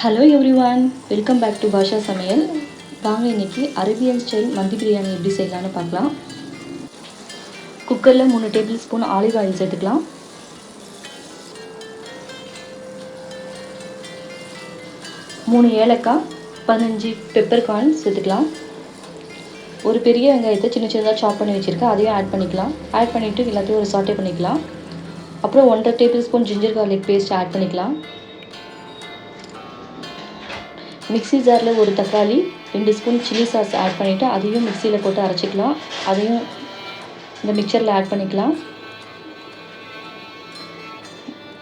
Hello everyone welcome back to Basha சமையல் வாங்க இன்னைக்கு அரேபியன் ஸ்டைல் மந்தி பிரியாணி எப்படி செய்யலாம்னு பார்க்கலாம். குக்கரில் மூணு டேபிள் ஸ்பூன் ஆலிவ் ஆயில் சேர்த்துக்கலாம். மூணு ஏலக்காய் பதினஞ்சு பெப்பர் கார்ன் சேர்த்துக்கலாம். ஒரு பெரிய வெங்காயத்தை சின்ன சின்னதாக சாப் பண்ணி வச்சுருக்கேன் அதையும் ஆட் பண்ணிக்கலாம். ஆட் பண்ணிவிட்டு எல்லாத்தையும் ஒரு சாட்டே பண்ணிக்கலாம். அப்புறம் ஒன்றரை tablespoon ginger garlic paste add பண்ணிக்கலாம். மிக்ஸி ஜாரில் ஒரு தக்காளி ரெண்டு ஸ்பூன் சில்லி சாஸ் ஆட் பண்ணிவிட்டு அதையும் மிக்சியில் போட்டு அரைச்சிக்கலாம். அதையும் இந்த மிக்சரில் ஆட் பண்ணிக்கலாம்.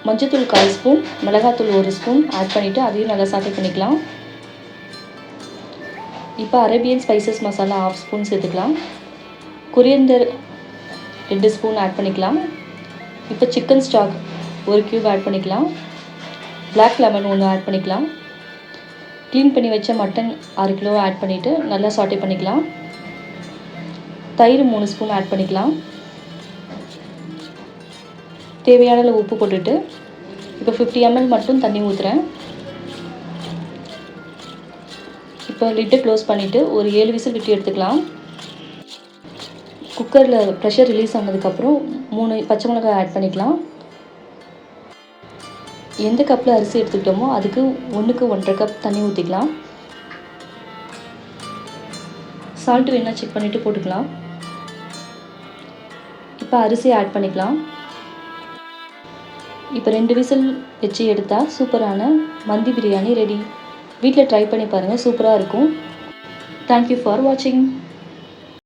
மஞ்சத்தூள் கால் ஸ்பூன் மிளகாத்தூள் ஒரு ஸ்பூன் ஆட் பண்ணிவிட்டு அதையும் நல்லா சாட்டை பண்ணிக்கலாம். இப்போ Arabian spices masala half spoon சேர்த்துக்கலாம். குரியந்தர் ரெண்டு ஸ்பூன் ஆட் பண்ணிக்கலாம். இப்போ சிக்கன் ஸ்டாக் ஒரு க்யூப் ஆட் பண்ணிக்கலாம். பிளாக் லெமன் ஒன்று ஆட் பண்ணிக்கலாம். க்ளீன் பண்ணி வச்ச மட்டன் அரை கிலோ ஆட் பண்ணிவிட்டு நல்லா சாட்டே பண்ணிக்கலாம். தயிர் மூணு ஸ்பூன் ஆட் பண்ணிக்கலாம். தேவையான அளவு உப்பு போட்டுட்டு இப்போ ஃபிஃப்டி எம்எல் மட்டும் தண்ணி ஊற்றுறேன் இப்போ லிட்டை க்ளோஸ் பண்ணிவிட்டு ஒரு ஏழு விசில் விட்டு எடுத்துக்கலாம். குக்கரில் ப்ரெஷர் ரிலீஸ் ஆனதுக்கப்புறம் மூணு பச்சை மிளகாய் ஆட் பண்ணிக்கலாம். எந்த கப்பில் அரிசி எடுத்துக்கிட்டோமோ அதுக்கு ஒன்றுக்கு ஒன்றரை கப் தண்ணி ஊற்றிக்கலாம் சால்ட் வேணால் செக் பண்ணிவிட்டு போட்டுக்கலாம். இப்போ அரிசி ஆட் பண்ணிக்கலாம். இப்போ ரெண்டு விசில் வச்சு எடுத்தால் சூப்பரான மந்தி பிரியாணி ரெடி வீட்டில் ட்ரை பண்ணி பாருங்கள் சூப்பராக இருக்கும். தேங்க்யூ ஃபார் வாட்சிங்